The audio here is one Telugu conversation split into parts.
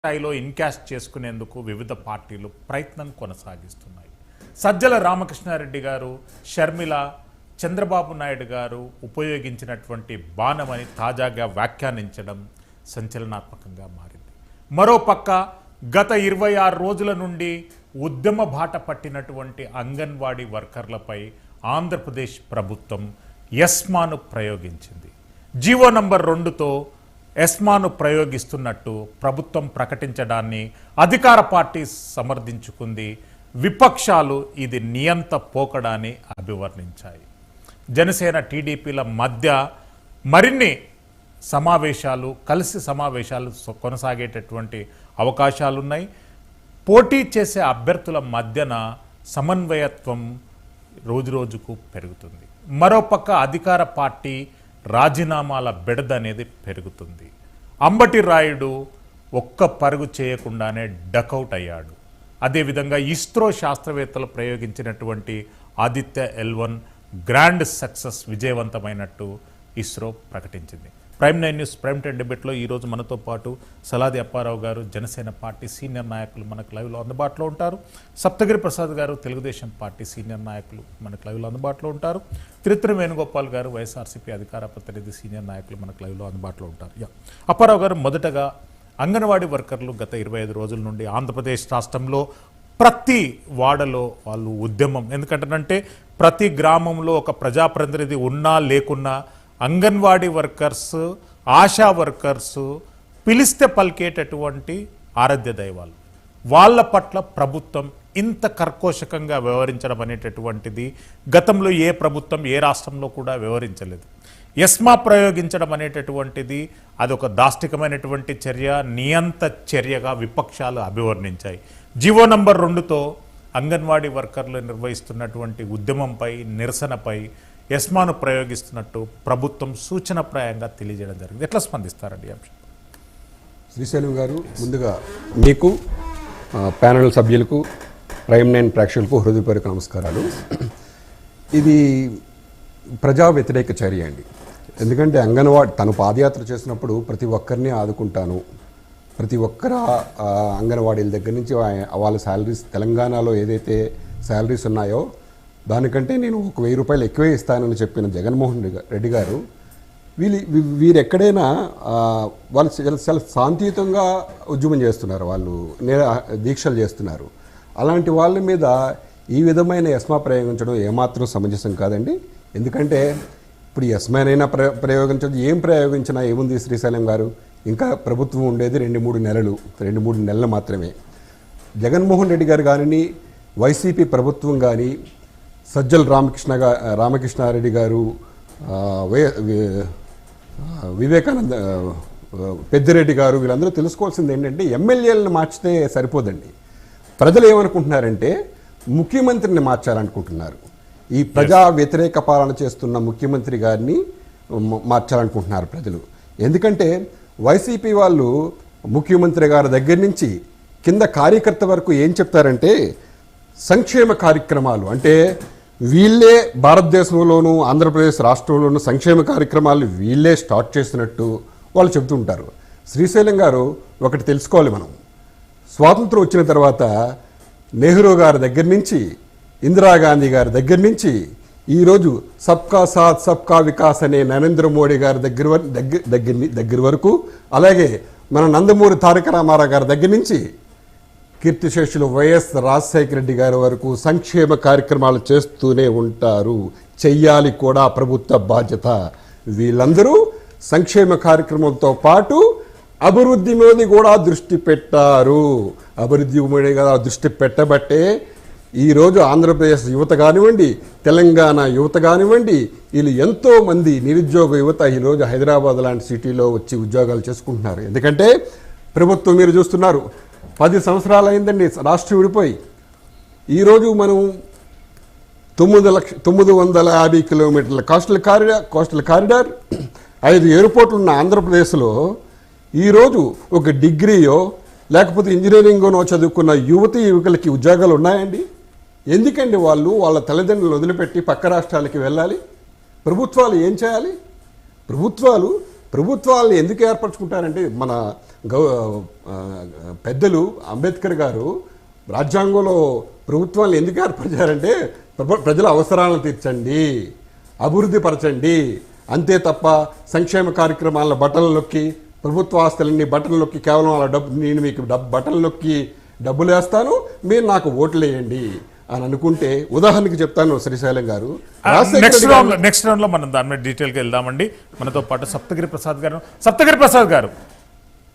స్థాయిలో ఇన్కాష్ చేసుకునేందుకు వివిధ పార్టీలు ప్రయత్నం కొనసాగిస్తున్నాయి. సజ్జల రామకృష్ణారెడ్డి గారు షర్మిల చంద్రబాబు నాయుడు గారు ఉపయోగించినటువంటి బాణమని తాజాగా వ్యాఖ్యానించడం సంచలనాత్మకంగా మారింది. మరోపక్క గత ఇరవై ఆరు రోజుల నుండి ఉద్యమ బాట పట్టినటువంటి అంగన్వాడీ వర్కర్లపై ఆంధ్రప్రదేశ్ ప్రభుత్వం ఎస్మాను ప్రయోగించింది. జీవో నంబర్ రెండుతో ఎస్మాను ప్రయోగిస్తున్నట్టు ప్రభుత్వం ప్రకటించడాన్ని అధికార పార్టీ సమర్థించుకుంది. విపక్షాలు ఇది నియంత పోకడాన్ని అభివర్ణించాయి. జనసేన టీడీపీల మధ్య మరిన్ని సమావేశాలు కలిసి సమావేశాలు కొనసాగేటటువంటి అవకాశాలున్నాయి. పోటీ చేసే అభ్యర్థుల మధ్యన సమన్వయత్వం రోజురోజుకు పెరుగుతుంది. మరోపక్క అధికార పార్టీ రాజీనామాల బెడద అనేది పెరుగుతుంది. అంబటి రాయుడు ఒక్క పరుగు చేయకుండానే డకౌట్ అయ్యాడు. అదేవిధంగా ఇస్రో శాస్త్రవేత్తలు ప్రయోగించినటువంటి Aditya L one grand success విజయవంతమైనట్టు ISRO ప్రకటించింది. Prime nine news prime time డిబేట్లో ఈరోజు మనతో పాటు సలాది అప్పారావు గారు జనసేన పార్టీ సీనియర్ నాయకులు మనకు లైవ్లో అందుబాటులో ఉంటారు. సప్తగిరి ప్రసాద్ గారు తెలుగుదేశం పార్టీ సీనియర్ నాయకులు మనకు లైవ్లో అందుబాటులో ఉంటారు. తిరుత్తరి వేణుగోపాల్ గారు వైఎస్ఆర్సీపీ అధికార ప్రతినిధి సీనియర్ నాయకులు మనకు లైవ్లో అందుబాటులో ఉంటారు. యా. అప్పారావు గారు మొదటగా అంగన్వాడీ వర్కర్లు గత ఇరవై ఐదు రోజుల నుండి ఆంధ్రప్రదేశ్ రాష్ట్రంలో ప్రతి వాడలో వాళ్ళు ఉద్యమం. ఎందుకంటే ప్రతి గ్రామంలో ఒక ప్రజాప్రతినిధి ఉన్నా లేకున్నా అంగన్వాడీ వర్కర్స్ ఆశా వర్కర్స్ పిలిస్తే పలికేటటువంటి ఆరాధ్య దైవాలు. వాళ్ళ పట్ల ప్రభుత్వం ఇంత కర్కోశకంగా వ్యవహరించడం అనేటటువంటిది గతంలో ఏ ప్రభుత్వం ఏ రాష్ట్రంలో కూడా వ్యవహరించలేదు. ఎస్మా ప్రయోగించడం అనేటటువంటిది అదొక దాష్టికమైనటువంటి చర్య నియంత చర్యగా విపక్షాలు అభివర్ణించాయి. జీవో నంబర్ రెండుతో అంగన్వాడీ వర్కర్లు నిర్వహిస్తున్నటువంటి ఉద్యమంపై నిరసనపై ఎస్మాను ప్రయోగిస్తున్నట్టు ప్రభుత్వం సూచనప్రాయంగా తెలియజేయడం జరిగింది. ఎట్లా స్పందిస్తారండి అంశం? శ్రీశైలం గారు ముందుగా మీకు ప్యానల్ సభ్యులకు ప్రైమ్ నైన్ ప్రేక్షకులకు హృదయపూర్వక నమస్కారాలు. ఇది ప్రజా వ్యతిరేక చర్య అండి. ఎందుకంటే అంగన్వాడీ తను పాదయాత్ర చేసినప్పుడు ప్రతి ఒక్కరిని ఆదుకుంటాను. ప్రతి ఒక్కర అంగన్వాడీల దగ్గర నుంచి వాళ్ళ శాలరీస్ తెలంగాణలో ఏదైతే శాలరీస్ ఉన్నాయో దానికంటే నేను ఒక వెయ్యి రూపాయలు ఎక్కువే ఇస్తానని చెప్పిన జగన్మోహన్ రెడ్డి గారు వీళ్ళు వీరెక్కడైనా వాళ్ళు చాలా శాంతియుతంగా ఉద్యమం చేస్తున్నారు వాళ్ళు నే దీక్షలు చేస్తున్నారు. అలాంటి వాళ్ళ మీద ఈ విధమైన యస్మా ప్రయోగించడం ఏమాత్రం సమంజసం కాదండి. ఎందుకంటే ఇప్పుడు యస్మానైనా ప్ర ప్రయోగించడం ఏం ప్రయోగించినా ఏముంది శ్రీశైలం గారు? ఇంకా ప్రభుత్వం ఉండేది రెండు మూడు నెలలు రెండు మూడు నెలలు మాత్రమే. జగన్మోహన్ రెడ్డి గారు కానీ వైసీపీ ప్రభుత్వం కానీ సజ్జల రామకృష్ణ రామకృష్ణారెడ్డి గారు వే వివేకానంద పెద్దిరెడ్డి గారు వీళ్ళందరూ తెలుసుకోవాల్సింది ఏంటంటే ఎమ్మెల్యేలను మార్చితే సరిపోదండి. ప్రజలు ఏమనుకుంటున్నారంటే ముఖ్యమంత్రిని మార్చాలనుకుంటున్నారు. ఈ ప్రజా వ్యతిరేక పాలన చేస్తున్న ముఖ్యమంత్రి గారిని మార్చాలనుకుంటున్నారు ప్రజలు. ఎందుకంటే వైసీపీ వాళ్ళు ముఖ్యమంత్రి గారి దగ్గర నుంచి కింద కార్యకర్త వరకు ఏం చెప్తారంటే సంక్షేమ కార్యక్రమాలు అంటే వీళ్ళే భారతదేశంలోనూ ఆంధ్రప్రదేశ్ రాష్ట్రంలోనూ సంక్షేమ కార్యక్రమాలు వీళ్ళే స్టార్ట్ చేసినట్టు వాళ్ళు చెబుతుంటారు. శ్రీశైలం గారు ఒకటి తెలుసుకోవాలి మనం. స్వాతంత్రం వచ్చిన తర్వాత నెహ్రూ గారి దగ్గర నుంచి ఇందిరాగాంధీ గారి దగ్గర నుంచి ఈరోజు సబ్కా సాత్ సబ్కా వికాస్ అనే నరేంద్ర మోడీ గారి దగ్గర దగ్గర దగ్గర దగ్గర వరకు అలాగే మన నందమూరి తారక రామారావు గారి దగ్గర నుంచి కీర్తిశేషులు వైఎస్ రాజశేఖర రెడ్డి గారి వరకు సంక్షేమ కార్యక్రమాలు చేస్తూనే ఉంటారు. చెయ్యాలి కూడా ప్రభుత్వ బాధ్యత. వీళ్ళందరూ సంక్షేమ కార్యక్రమంతో పాటు అభివృద్ధి మీద కూడా దృష్టి పెట్టారు. అభివృద్ధి మీద కూడా దృష్టి పెట్టబట్టే ఈరోజు ఆంధ్రప్రదేశ్ యువత కానివ్వండి తెలంగాణ యువత కానివ్వండి వీళ్ళు ఎంతోమంది నిరుద్యోగ యువత ఈరోజు హైదరాబాద్ లాంటి సిటీలో వచ్చి ఉద్యోగాలు చేసుకుంటున్నారు. ఎందుకంటే ప్రభుత్వం మీరు చూస్తున్నారు పది సంవత్సరాలు అయిందండి రాష్ట్రం విడిపోయి. ఈరోజు మనం తొమ్మిది లక్ష తొమ్మిది వందల యాభై కిలోమీటర్ల కోస్టల్ కారిడార్ కోస్టల్ కారిడార్ ఐదు ఎయిర్పోర్ట్లు ఉన్న ఆంధ్రప్రదేశ్లో ఈరోజు ఒక డిగ్రీయో లేకపోతే ఇంజనీరింగ్నో చదువుకున్న యువతి యువకులకి ఉద్యోగాలు ఉన్నాయండి? ఎందుకండి వాళ్ళు వాళ్ళ తల్లిదండ్రులు వదిలిపెట్టి పక్క రాష్ట్రాలకి వెళ్ళాలి? ప్రభుత్వాలు ఏం చేయాలి? ప్రభుత్వాలు ప్రభుత్వాలు ఎందుకు ఏర్పరచుకుంటారంటే మన గౌ పెద్దలు అంబేద్కర్ గారు రాజ్యాంగంలో ప్రభుత్వాలు ఎందుకు ఏర్పరిచారంటే ప్ర- ప్రజల అవసరాలను తీర్చండి అభివృద్ధి పరచండి అంతే తప్ప సంక్షేమ కార్యక్రమాల బట్టలలోకి ప్రభుత్వ ఆస్తులన్నీ బట్టలలోకి కేవలం అలా డబ్బు నేను మీకు డబ్బు బట్టలలోకి డబ్బులు వేస్తాను మీరు నాకు ఓట్లు వేయండి. అని అనుకుంటే ఉదాహరణకి చెప్తాను శ్రీశైలం గారు. నెక్స్ట్ రౌండ్ నెక్స్ట్ రౌండ్లో మనం దాని మీద డీటెయిల్గా వెళ్దామండి. మనతో పాటు సప్తగిరి ప్రసాద్ గారు. సప్తగిరి ప్రసాద్ గారు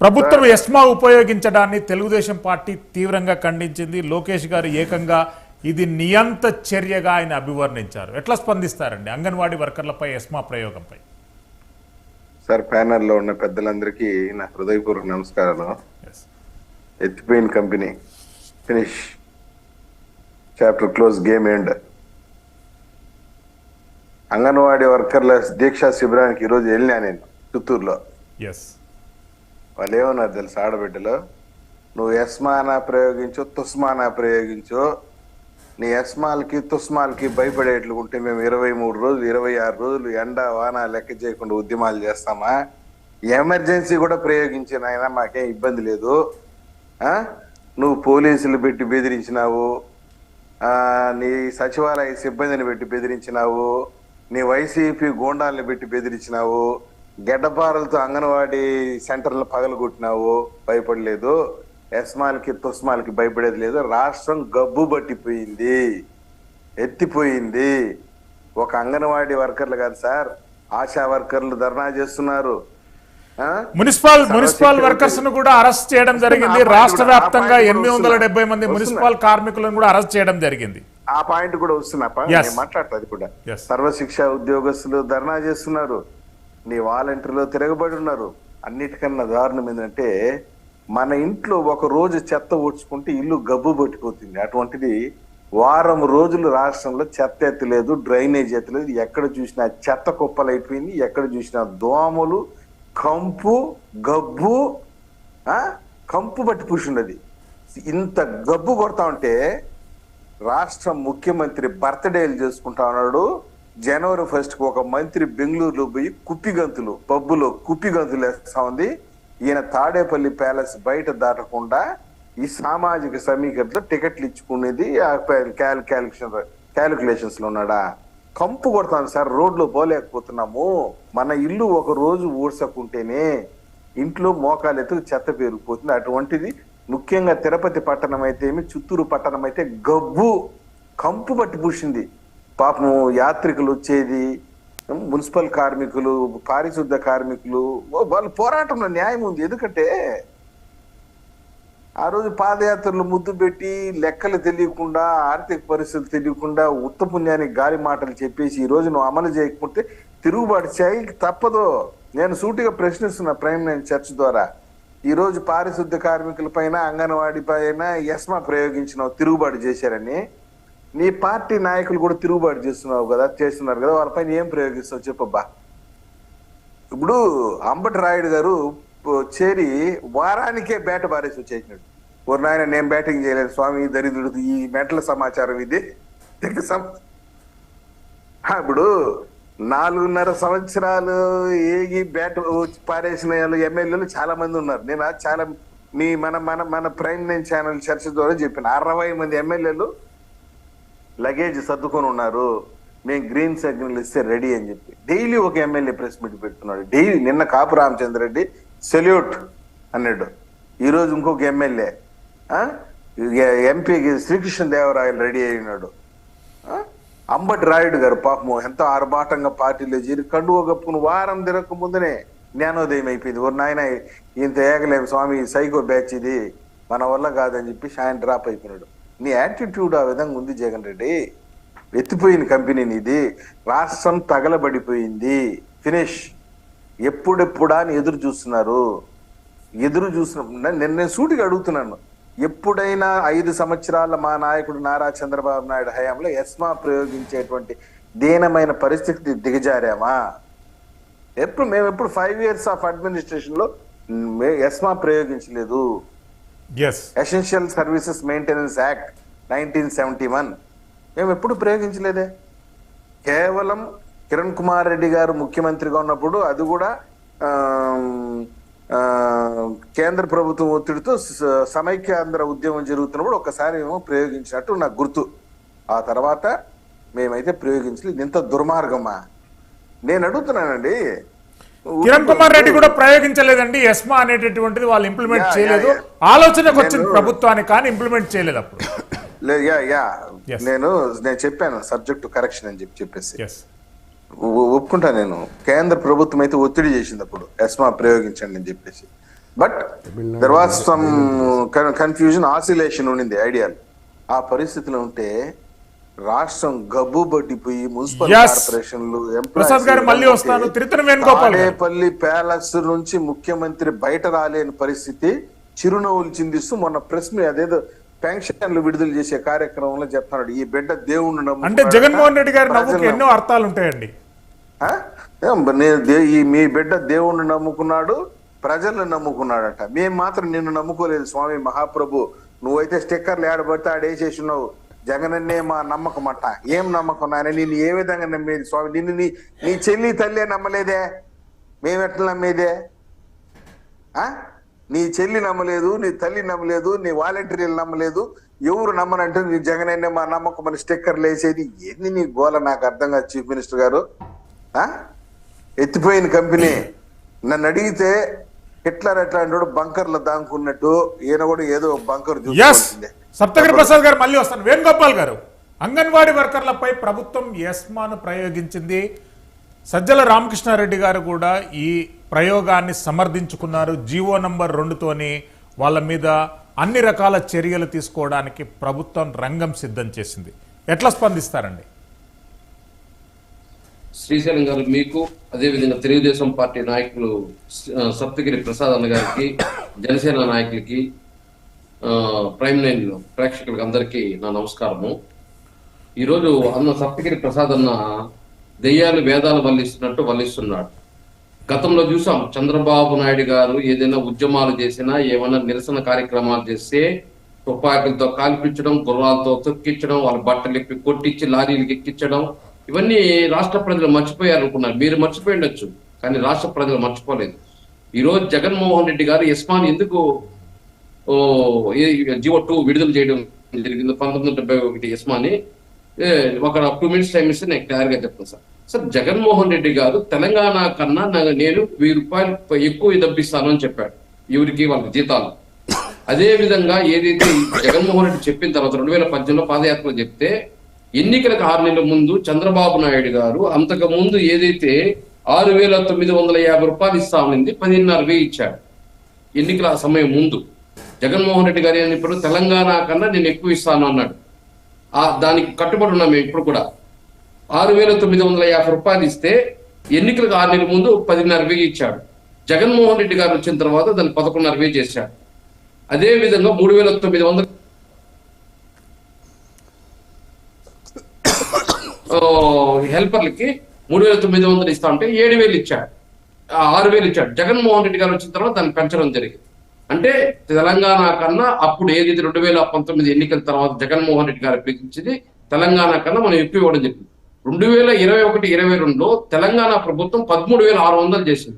ప్రభుత్వం ఎస్మా ఉపయోగించడాన్ని తెలుగుదేశం పార్టీ తీవ్రంగా ఖండించింది. లోకేష్ గారు ఏకంగా ఇది నియంత చర్యగా ఆయన అభివర్ణించారు. ఎట్లా స్పందిస్తారండి అంగన్వాడీ వర్కర్లపై ఎస్మా ప్రయోగంపై? సార్ ప్యానెల్లో ఉన్న పెద్దలందరికీ నా హృదయపూర్వక నమస్కారాలు. Yes. ఎత్తిపోయిన company. Finish. Chapter close game end anganwadi వర్కర్ల దీక్షా శిబిరానికి ఈరోజు వెళ్ళినా నేను చిత్తూరులో. ఎస్ వాళ్ళు ఏమన్నారు తెలుసు ఆడబిడ్డలు? నువ్వు ఎస్మానా ప్రయోగించు తుస్మానా ప్రయోగించు. నీ ఎస్మాలకి తుస్మాలకి భయపడేట్లు ఉంటే మేము ఇరవై మూడు రోజులు ఇరవై ఆరు రోజులు ఎండ వాన లెక్క చేయకుండా ఉద్యమాలు చేస్తామా? ఎమర్జెన్సీ కూడా ప్రయోగించిన ఆయన మాకేం ఇబ్బంది లేదు? నువ్వు పోలీసులు పెట్టి బెదిరించినావు. నీ సచివాలయ సిబ్బందిని పెట్టి బెదిరించినావు నీ వైసీపీ గోండాల్ని పెట్టి బెదిరించినావు గెడ్డపారలతో అంగన్వాడీ సెంటర్లు పగలగొట్టినావు భయపడలేదు. ఎస్మాల్కి తుస్మాల్కి భయపడేది లేదు. రాష్ట్రం గబ్బు పట్టిపోయింది. ఎత్తిపోయింది. ఒక అంగన్వాడీ వర్కర్లు కాదు సార్ ఆశా వర్కర్లు ధర్నా చేస్తున్నారు. మున్సిపల్ మున్సిపల్ వర్కర్స్ను కూడా అరెస్ట్ చేయడం జరిగింది. రాష్ట్ర వ్యాప్తంగా ఎనిమిది వందల. డెబ్బై మంది. మున్సిపల్ కార్మికులను కూడా అరెస్ట్ చేయడం జరిగింది. ఆ పాయింట్ కూడా వస్తున్నా Yes. నేను మాట్లాడతా అది కూడా. సర్వశిక్ష ఉద్యోగస్తులు ధర్నా చేస్తున్నారు. నీ వాలంటీర్లు తిరగబడి ఉన్నారు. అన్నిటికన్నా దారుణం ఏంటంటే మన ఇంట్లో ఒక రోజు చెత్త ఊడ్చుకుంటే ఇల్లు గబ్బు పట్టిపోతుంది. అటువంటిది వారం రోజులు రాష్ట్రంలో చెత్త ఎత్తలేదు డ్రైనేజ్ ఎత్తలేదు. ఎక్కడ చూసినా చెత్త కుప్పలు అయిపోయింది ఎక్కడ చూసినా దోమలు కంపు గబ్బు కంపు పట్టి పూసున్నది ఇంత గబ్బు కొడతా ఉంటే రాష్ట్ర ముఖ్యమంత్రి బర్త్డేలు చేసుకుంటా ఉన్నాడు. జనవరి ఫస్ట్కు ఒక మంత్రి బెంగళూరులో పోయి కుప్పిగంతులు పబ్బులో కుప్పిగంతులు వేస్తా ఉంది. ఈయన తాడేపల్లి ప్యాలెస్ బయట దాటకుండా ఈ సామాజిక సమీకరణలో టికెట్లు ఇచ్చుకునేది క్యాలిక్యులేషన్ క్యాలిక్యులేషన్స్లో ఉన్నాడా? కంపు కొడతాను సార్ రోడ్లు పోలేకపోతున్నాము. మన ఇల్లు ఒక రోజు ఊడ్చకుంటేనే ఇంట్లో మోకాలు ఎత్తుకు చెత్త పేరుకుపోతుంది. అటువంటిది ముఖ్యంగా తిరుపతి పట్టణం అయితే ఏమి చిత్తూరు పట్టణం అయితే గబ్బు కంపు పట్టి పూసింది. పాపం యాత్రికులు వచ్చేది మున్సిపల్ కార్మికులు పారిశుద్ధ కార్మికులు వాళ్ళ పోరాటంలో న్యాయం ఉంది. ఎందుకంటే ఆ రోజు పాదయాత్రలు ముద్దు పెట్టి లెక్కలు తెలియకుండా ఆర్థిక పరిస్థితులు తెలియకుండా ఉత్త పుణ్యానికి గాలి మాటలు చెప్పేసి ఈ రోజు నువ్వు అమలు చేయకపోతే తిరుగుబాటు చేయి తప్పదు. నేను సూటిగా ప్రశ్నిస్తున్నా ప్రైమ్ నైన్ చర్చ్ ద్వారా ఈ రోజు పారిశుద్ధ కార్మికుల పైన అంగన్వాడీ పైన ఎస్మా ప్రయోగించినావు తిరుగుబాటు చేశారని. నీ పార్టీ నాయకులు కూడా తిరుగుబాటు చేస్తున్నావు కదా చేస్తున్నారు కదా వాళ్ళపైన ఏం ప్రయోగిస్తావు చెప్పబ్బా? ఇప్పుడు అంబటి రాయుడు గారు చేరి వారానికే బ్యాట్ బారేసి వచ్చేసినాడు. ఓ నాయన నేను బ్యాటింగ్ చేయలేదు. స్వామి దరిద్రుడు ఈ మెటల సమాచారం ఇది. ఇప్పుడు నాలుగున్నర సంవత్సరాలు ఏగి బ్యాట్ పారేసిన వాళ్ళు ఎమ్మెల్యేలు చాలా మంది ఉన్నారు. నేను చాలా మీ మన మన మన ప్రైమ్ నైన్ ఛానల్ చర్చ ద్వారా చెప్పిన అరవై మంది ఎమ్మెల్యేలు లగేజ్ సర్దుకొని ఉన్నారు. మేము గ్రీన్ సిగ్నల్ ఇస్తే రెడీ అని చెప్పి. డైలీ ఒక ఎమ్మెల్యే ప్రెస్ మీట్ పెడుతున్నాడు. డైలీ నిన్న కాపు రామచంద్ర రెడ్డి సెల్యూట్ అన్నాడు. ఈరోజు ఇంకొక ఎమ్మెల్యే ఎంపీకి శ్రీకృష్ణ దేవరాయలు రెడీ అయినాడు. అంబటి రాయుడు గారు పాపము ఎంతో ఆర్భాటంగా పార్టీలో చేరి కండువ కప్పుకుని వారం తిరగక ముందునే జ్ఞానోదయం అయిపోయింది. ఓ నాయన ఇంత ఏగలేము స్వామి సైకో బ్యాచ్ ఇది మన వల్ల కాదని చెప్పి ఆయన డ్రాప్ అయిపోయినాడు. నీ యాటిట్యూడ్ ఆ విధంగా ఉంది జగన్ రెడ్డి. ఎత్తిపోయిన కంపెనీని ఇది రాష్ట్రం తగలబడిపోయింది. ఫినిష్. ఎప్పుడెప్పుడా అని ఎదురు చూస్తున్నారు? ఎదురు చూసిన నేను నేను సూటిగా అడుగుతున్నాను. ఎప్పుడైనా ఐదు సంవత్సరాల మా నాయకుడు నారా చంద్రబాబు నాయుడు హయాంలో ఎస్మా ప్రయోగించేటువంటి దీనమైన పరిస్థితి దిగజారామా? ఎప్పుడు మేము ఎప్పుడు ఫైవ్ ఇయర్స్ ఆఫ్ అడ్మినిస్ట్రేషన్లో ESMA ప్రయోగించలేదు. S essential services maintenance act nineteen seventy one మేము ఎప్పుడు ప్రయోగించలేదే? కేవలం కిరణ్ కుమార్ రెడ్డి గారు ముఖ్యమంత్రిగా ఉన్నప్పుడు అది కూడా కేంద్ర ప్రభుత్వం ఒత్తిడితో సమైక్యాంధ్ర ఉద్యమం జరుగుతున్నప్పుడు ఒకసారి ఏమో ప్రయోగించినట్టు నాకు గుర్తు. ఆ తర్వాత మేమైతే ప్రయోగించలేదు. ఇంత దుర్మార్గమా? నేను అడుగుతున్నానండి. కిరణ్ కుమార్ రెడ్డి కూడా ప్రయోగించలేదండి. ఎస్మా అనేటటువంటిది వాళ్ళు ఇంప్లిమెంట్ చేయలేదు. ఆలోచనకు వచ్చింది ప్రభుత్వానికి కానీ ఇంప్లిమెంట్ చేయలేదు అప్పుడు. Yeah yeah. నేను నేను చెప్పాను సబ్జెక్ట్ కరెక్షన్ అని చెప్పి చెప్పేసి. ఒప్పుకుంటా నేను. కేంద్ర ప్రభుత్వం అయితే ఒత్తిడి చేసింది అప్పుడు. ఎస్మా ప్రయోగించండి అని చెప్పేసి. But there was some confusion oscillation ఉండింది ఐడియాలు ఆ పరిస్థితిలో ఉంటే రాష్ట్రం గబ్బు పట్టిపోయి మున్సిపల్. కార్పొరేషన్లు ప్రసాద్ గారు మళ్ళీ వస్తాను. తిరుత్తని వేణుగోపాల్ గారు. తాడేపల్లి ప్యాలెస్ నుంచి ముఖ్యమంత్రి బయట రాలేని పరిస్థితి చిరునవ్వులు చిందిస్తూ మొన్న ప్రెస్ మీ అదేదో పెన్షన్లు విడుదల చేసే కార్యక్రమంలో చెప్తున్నాడు. ఈ బిడ్డ దేవుణ్ణి అంటే జగన్మోహన్ రెడ్డి గారి నవ్వుకి ఎన్నో అర్థాలు ఉంటాయండి. నేను ఈ మీ బిడ్డ దేవుణ్ణి నమ్ముకున్నాడు ప్రజల్ని నమ్ముకున్నాడట. మేము మాత్రం నిన్ను నమ్ముకోలేదు స్వామి మహాప్రభు. నువ్వైతే స్టిక్కర్లు ఏడబడితే ఆడేసేసి ఉన్నావు జగనన్నే మా నమ్మకం అట్ట ఏం నమ్మకం నాయన? నిన్ను ఏ విధంగా నమ్మేది స్వామి? నిన్ను నీ నీ చెల్లి తల్లే నమ్మలేదే? మేము ఎట్లా నమ్మేదే? ఆ? నీ చెల్లి నమ్మలేదు నీ తల్లి నమ్మలేదు నీ వాలంటీర్లు నమ్మలేదు. ఎవరు నమ్మనంటే నీ జగనన్నే మా నమ్మకం అని స్టిక్కర్లు వేసేది. ఏంది నీ గోల? నాకు అర్థం కాదు చీఫ్ మినిస్టర్ గారు. ఎత్తిపోయిన కంపెనీ. నన్ను అడిగితే హిట్లర్ ఎట్లాంటి బంకర్లో దాంకున్నట్టు ఈయన కూడా ఏదో బంకర్ సప్తగిరి ప్రసాద్ గారు మళ్ళీ వస్తాను. వేణుగోపాల్ గారు అంగన్వాడీ వర్కర్లపై ప్రభుత్వం ఎస్మాను ప్రయోగించింది. సజ్జల రామకృష్ణారెడ్డి గారు కూడా ఈ ప్రయోగాన్ని సమర్థించుకున్నారు. జీవో నంబర్ రెండుతోని వాళ్ళ మీద అన్ని రకాల చర్యలు తీసుకోవడానికి ప్రభుత్వం రంగం సిద్ధం చేసింది. ఎట్లా స్పందిస్తారండి? శ్రీశైలం గారు మీకు అదేవిధంగా తెలుగుదేశం పార్టీ నాయకులు సప్తగిరి ప్రసాద్ అన్న గారికి జనసేన నాయకులకి ప్రైమ్ నైన్ ప్రేక్షకులకి అందరికీ నా నమస్కారము. ఈరోజు అన్న సప్తగిరి ప్రసాద్ అన్న దెయ్యాలు వేదాలు వల్లిస్తున్నట్టు వల్లిస్తున్నాడు. గతంలో చూసాం చంద్రబాబు నాయుడు గారు ఏదైనా ఉద్యమాలు చేసినా ఏమైనా నిరసన కార్యక్రమాలు చేస్తే తుపాకులతో కాల్పించడం గుర్రాలతో తొక్కించడం వాళ్ళ బట్టలు ఎక్కి కొట్టించి లారీలకు ఎక్కించడం ఇవన్నీ రాష్ట్ర ప్రజలు మర్చిపోయారు అనుకున్నారు మీరు మర్చిపోయి ఉండొచ్చు కానీ రాష్ట్ర ప్రజలు మర్చిపోలేదు. ఈరోజు జగన్మోహన్ రెడ్డి గారు యస్మాన్ ఎందుకు ఓ జీవో టూ విడుదల చేయడం జరిగింది పంతొమ్మిది డెబ్బై ఒకటి యస్మాని ఒక టూ మినిట్స్ టైం ఇస్తే నేను క్లియర్గా చెప్తాను సార్. సార్ జగన్మోహన్ రెడ్డి గారు తెలంగాణ కన్నా నేను వెయ్యి రూపాయలు ఎక్కువ దబ్బిస్తాను అని చెప్పాడు. ఎవరికి? వాళ్ళ జీతాలు. అదే విధంగా ఏదైతే జగన్మోహన్ రెడ్డి చెప్పిన తర్వాత రెండు వేల పద్దెనిమిదిలో పాదయాత్ర చెప్తే ఎన్నికలకు ఆరు నెలల ముందు చంద్రబాబు నాయుడు గారు అంతకు ముందు ఏదైతే ఆరు వేల తొమ్మిది వందల యాభై రూపాయలు ఇస్తామనింది పదిన్నర వేలు ఇచ్చాడు. ఎన్నికల సమయం ముందు. జగన్మోహన్ రెడ్డి గారు అని ఇప్పుడు తెలంగాణ కన్నా నేను ఎక్కువ ఇస్తాను అన్నాడు. ఆ దానికి కట్టుబడి ఉన్నాం మేము ఇప్పుడు కూడా. ఆరు వేల తొమ్మిది వందల యాభై రూపాయలు ఇస్తే ఎన్నికలకు ఆరు నెలల ముందు పదిన్నర వేలు ఇచ్చాడు. జగన్మోహన్ రెడ్డి గారు వచ్చిన తర్వాత దాన్ని పదకొండున్నర వేలు చేశాడు. అదే విధంగా మూడు వేల తొమ్మిది వందల ఆ, హెల్పర్లకి మూడు వేల తొమ్మిది వందలు ఇస్తా ఉంటే ఏడు వేలు ఇచ్చాడు ఆరు వేలు ఇచ్చాడు జగన్మోహన్ రెడ్డి గారు వచ్చిన తర్వాత దాన్ని పెంచడం జరిగింది. అంటే తెలంగాణ కన్నా అప్పుడు ఏదైతే రెండు వేల పంతొమ్మిది ఎన్నికల తర్వాత జగన్మోహన్ రెడ్డి గారు పెంచింది తెలంగాణ కన్నా మనం ఎక్కువ ఇవ్వడం జరిగింది. రెండు వేల ఇరవై ఒకటి ఇరవై రెండులో తెలంగాణ ప్రభుత్వం పదమూడు వేల ఆరు వందలు చేసింది.